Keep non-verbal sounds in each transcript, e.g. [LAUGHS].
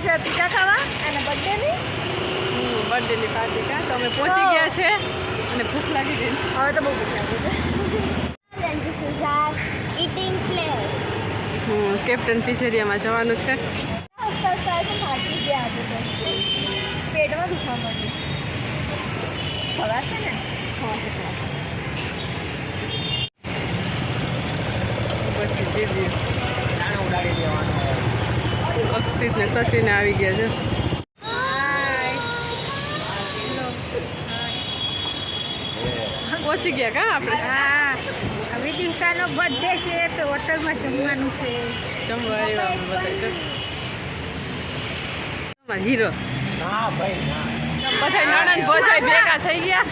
આવ્યા છે પીઝા ખાવા અને બર્થડેની બર્થડેની પાર્ટી કા? તો અમે પહોંચી ગયા છે અને ભૂખ લાગી ગઈ. હવે તો બહુ ભૂખ લાગી છે. Eating place. હમ કેપ્ટન પિજેરિયામાં જવાનું છે. ગયા પેટમાં દુખવા માંડ્યું. ખવાશે ને? ખવાશે ખવાશે. દીદી ને સચિન આવી ગયા છે. પહોંચી ગયા કા આપણે? હા. હવે દિશાનો બર્થડે છે તો હોટલમાં જમવાનું છે. જમવા આવ્યા અમે બધા જો. આમાં હીરો. બધા નણંદ ભોજાઈ ભેગા થઈ ગયા.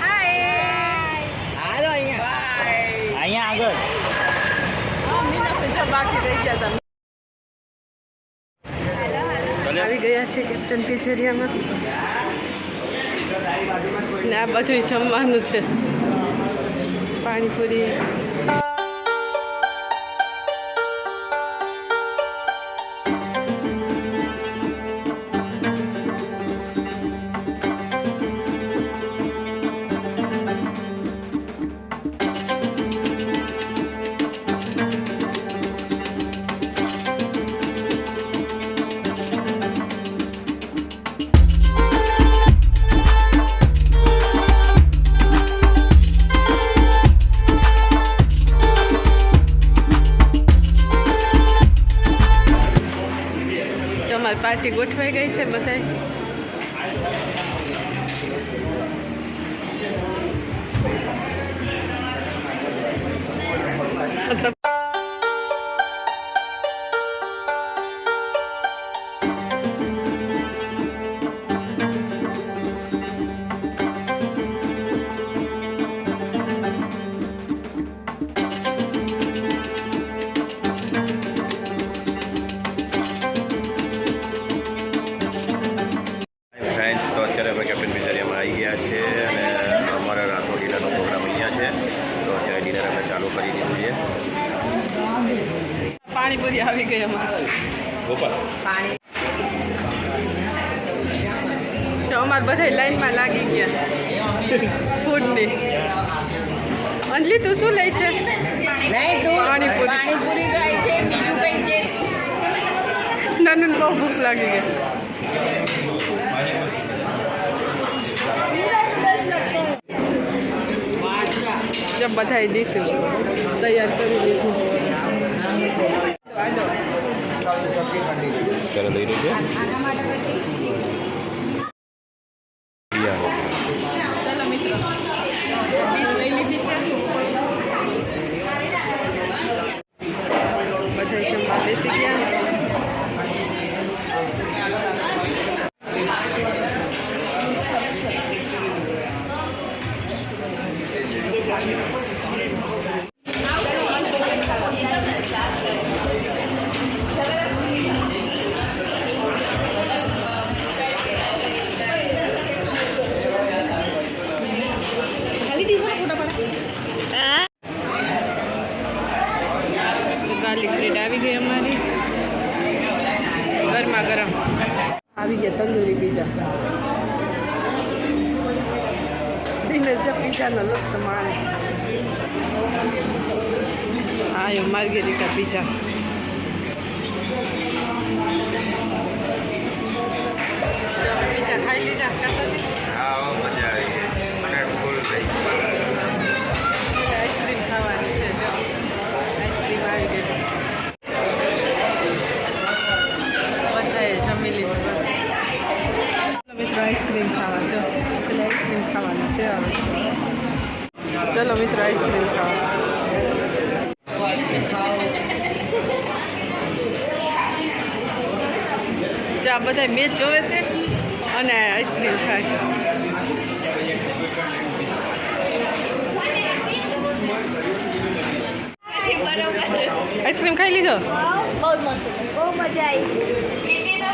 હાય અહીંયા. આગળ. બાકી રહી ગયા હતા. આવી ગયા છે કેપ્ટન પિઝેરિયામાં ને આ બધું જમવાનું છે. પાણીપુરી પાર્ટી ગોઠવાઈ ગઈ છે બધાય. પાણીપુરી આવી ગઈ અમારે. જો અમારે બધા લાઈનમાં લાગી ગયા. ફૂડની. અંજલી તું શું લે છે? પાણીપુરી પાણીપુરી ખાય છે બીજું કઈ છે? નાનું બહુ ભૂખ લાગી ગઈ. જો બધાય ડીશું તૈયાર કરી દીધું અત્યારે લઈ રહી છે રિયા. ચાલો મિત્રો ડીશ લઈ લીધી છે બધા જમવા બેસી ગયા ગાર્લિક બ્રેડ આવી ગઈ અમારી ગરમા ગરમ આવી ગયા તંદૂરી પીઝા દિનેશ જે પીઝાનો લુપ્ત માણે આયો માર્ગેરિટા પીઝા પીઝા ખાઈ લીધા આઈસ્ક્રીમ ખાવાની છે જો આઈસ્ક્રીમ આવી ગઈ બધાએ જમી લીધું ચલો મિત્રો આઈસ્ક્રીમ ખાવા જો છેલ્લે આઈસ્ક્રીમ ખાવાનું છે હવે ચલો મિત્રો આઈસ્ક્રીમ ખાવા જો આ બધા મેચ જોવે છે અને આઈસ્ક્રીમ ખાય આઈસ્ક્રીમ ખાઈ લીધો? બહુ મસ્ત મજા આવી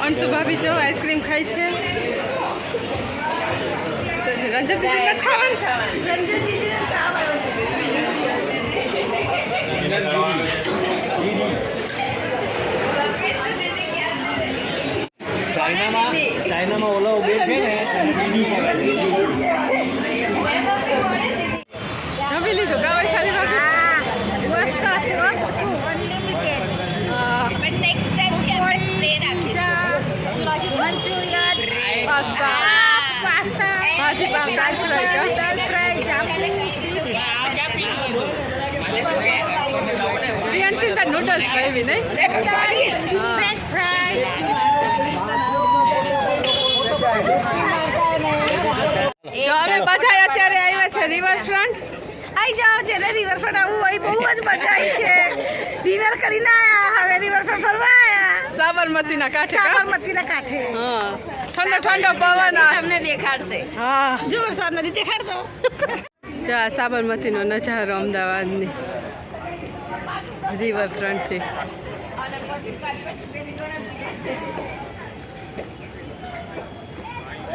અંશુ ભાભી જો આઈસ્ક્રીમ ખાય છે. રંજન દીદી ખાવાનું? ચાઇનામાં? ચાઇનામાં ઓલા ઉબેર છે ને? ખાવી નહીં? ફ્રેન્ચ ફ્રાય જો અમે બધા અત્યારે આવ્યા છે રિવરફ્રન્ટ આઈ જાઓ છે ને રિવરફ્રન્ટ આવું હોય બહુ જ મજા આવી છે. ડિનર કરીને આયા હવે રિવરફ્રન્ટ ફરવા આયા સાબરમતીના કાંઠે? સાબરમતીના કાંઠે. હા. ઠંડો ઠંડો પવન. તમને દેખાડશે. હા. જોરદાર નથી દેખાડતો. [LAUGHS] જો સાબરમતીનો નજારો અમદાવાદની. રિવરફ્રન્ટથી ફ્રન્ટથી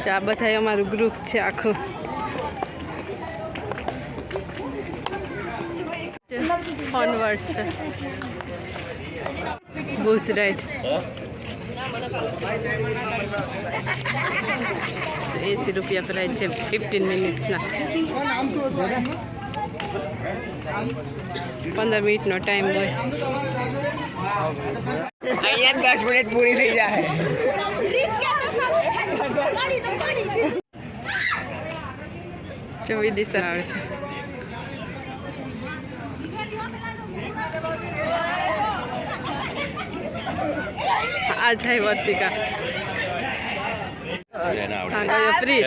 ચા બધા અમારું ગ્રુપ છે આખું. ફોનવર્ડ છે. બુસ રાઈટ એસી રૂપિયા પ્રાઇસ છે ફિફ્ટીન મિનિટ્સના પંદર મિનિટનો ટાઈમ હોય. અહીંયા દસ મિનિટ પૂરી થઈ જાય. જો દિશા આવે છે. આ જાય વર્તિકા. એને હા આવડે ગયો પ્રીત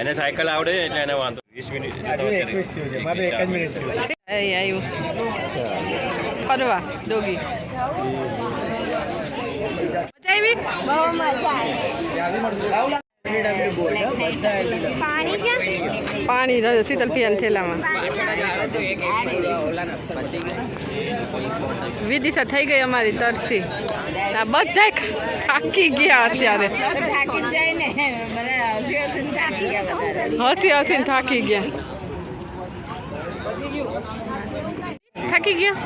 એને સાયકલ આવડે એટલે એને વાંધો વીસ મિનિટ ફરવા મજા આવી? પાણી રહ્યો શીતલ પિયાના થેલામાં. વિદિશા થઈ ગઈ અમારી તરસી. આ બધા થાકી ગયા અત્યારે. જ હસી હસીને થાકી ગયા. થાકી ગયા?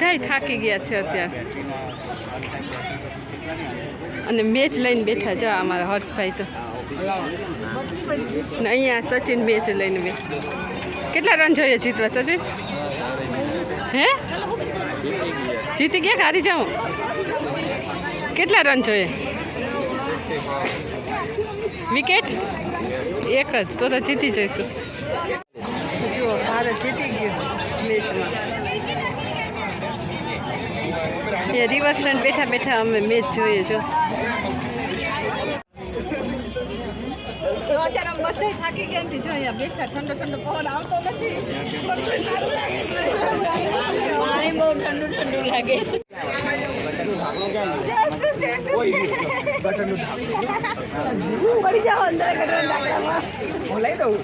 બધા થાકી ગયા છે અત્યારે. અને મેચ લઈને બેઠા જો અમારા હર્ષભાઈ તો. ને અહીંયા સચિન મેચ લઈને બે. કેટલા રન જોઈએ જીતવા, સચિન? હે? જીતી ગયા હારી જાઉં? કેટલા રન જોઈએ? વિકેટ? એક જ, તો તો જીતી જઈશું જુઓ ભારત જીતી ગયું મેચમાં એ રિવરફ્રન્ટ બેઠા બેઠા અમે મેચ જોઈએ છો અત્યારે અમે બધા થાકી ગયા નથી જો અહીંયા બેઠા ઠંડો ઠંડો પવન આવતો નથી. પાણી બહુ ઠંડુ ઠંડુ લાગે. પડી જાઓ અંદર લઈ દઉં.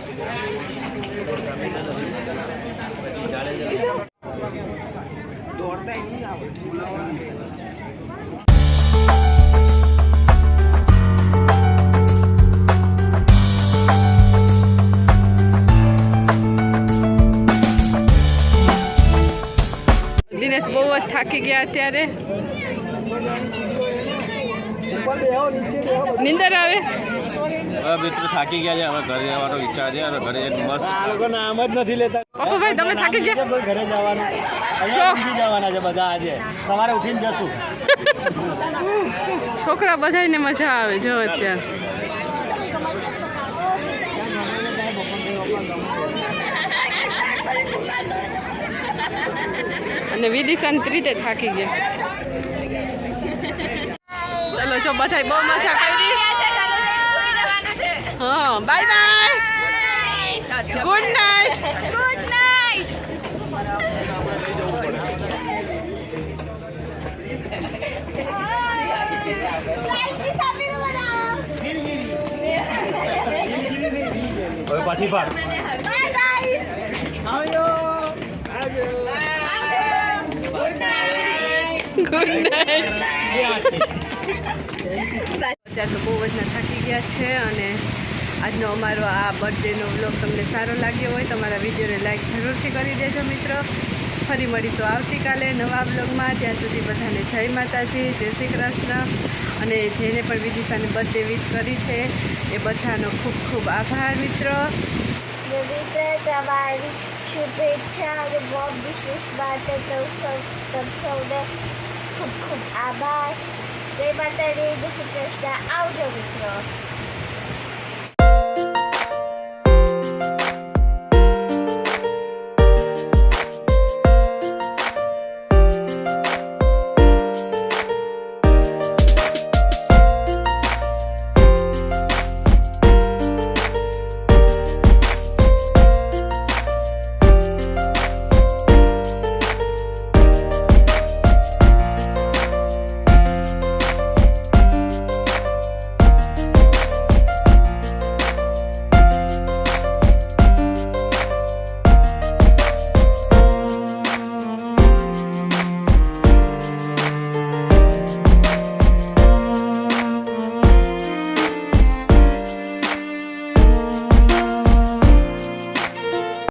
દિનેશ બહુ જ થાકી ગયા અત્યારે નિંદર આવે હવે મિત્રો થાકી ગયા છે. હવે ઘરે જવાનો ઈચ્છા છે. હવે ઘરે જઈને મસ્ત આ લોકો નામ જ નથી લેતા. ભાઈ તમે થાકી ગયા? કોઈ ઘરે જવાનું. અહીંયા ઊંઘી જવાના છે બધા આજે. સવારે ઉઠીને જશું. છોકરા બધાને મજા આવે જો અત્યારે. અને વિદિશાંત રીતે થાકી ગયા. ચલો જો બધા બહુ મજા કરી. હા bye bye good night good night હવે પાછી પાક ગુડ નાઇટ અત્યારે તો બહુ જ થાકી ગયા છે અને આજનો અમારો આ બર્થડેનો વ્લોગ તમને સારો લાગ્યો હોય તમારા વિડીયોને લાઈક જરૂરથી કરી દેજો મિત્રો. ફરી મળીશું આવતીકાલે નવા બ્લોગમાં ત્યાં સુધી બધાને જય માતાજી, જય શ્રી કૃષ્ણ. અને જેને પણ વિદિશાને બર્થડે વિશ કરી છે, એ બધાનો ખૂબ ખૂબ આભાર મિત્રો. તમારી શુભેચ્છા અને બોબ વિશેષ માટે તો તમ સૌને ખૂબ ખૂબ આભાર. જય માતાજી જય શ્રી કૃષ્ણ આવજો મિત્રો